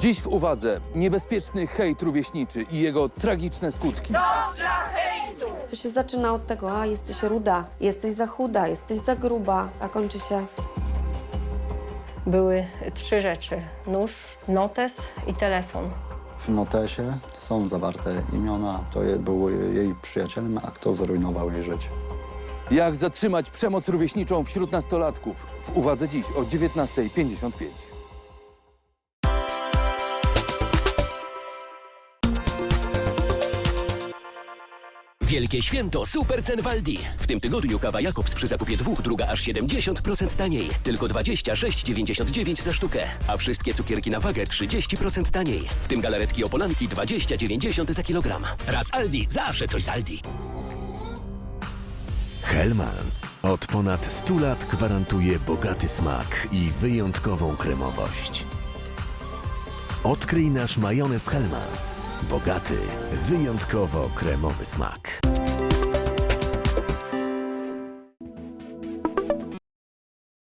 Dziś w uwadze niebezpieczny hejt rówieśniczy i jego tragiczne skutki. To się zaczyna od tego, a jesteś ruda, jesteś za chuda, jesteś za gruba, a kończy się Były trzy rzeczy: nóż, notes i telefon. W notesie są zawarte imiona, to je, był jej przyjacielem, a kto zrujnował jej życie. Jak zatrzymać przemoc rówieśniczą wśród nastolatków? W uwadze dziś o 19.55. Wielkie święto super cen w Aldi. W tym tygodniu kawa Jakobs przy zakupie dwóch, druga aż 70% taniej. Tylko 26,99 za sztukę. A wszystkie cukierki na wagę 30% taniej. W tym galaretki Opolanki 20,90 za kilogram. Raz Aldi, zawsze coś z Aldi. Hellmans od ponad 100 lat gwarantuje bogaty smak i wyjątkową kremowość. Odkryj nasz majonez Hellmans. Bogaty, wyjątkowo kremowy smak.